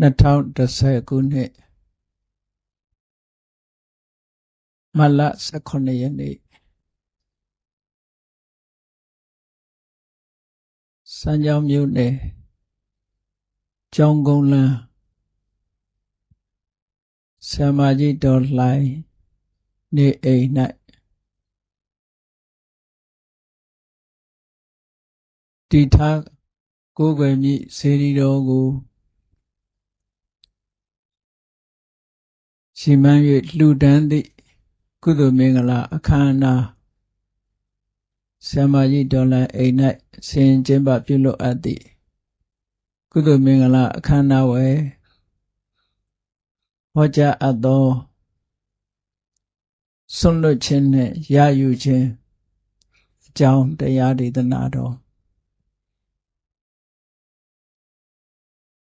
2010ခုနှစ်မတ်လ18ရက်နေ့စံကြောင်းမြို့နယ်ကျောင်းကုန်းလန်းဆရာမကြီးတော်လှိုင်နေအိမ်၌တည်ထားကိုယ်ွယ်မြင့်စေရီတော်ကို ရှိမှန်း၍လှူဒန်းသည့်ကုသိုလ်မင်္ဂလာအခမ်းအနားဆရာမကြီးဒေါ်လာအိမ်၌ဆင်ကျင်းပပြုလုပ်အပ်သည့်ကုသိုလ်မင်္ဂလာအခမ်းအနားဝယ်ဟောကြားအပ်သောဆွန့်လွတ်ခြင်းနှင့်ရယူခြင်းအကြောင်းတရားဒေသနာတော်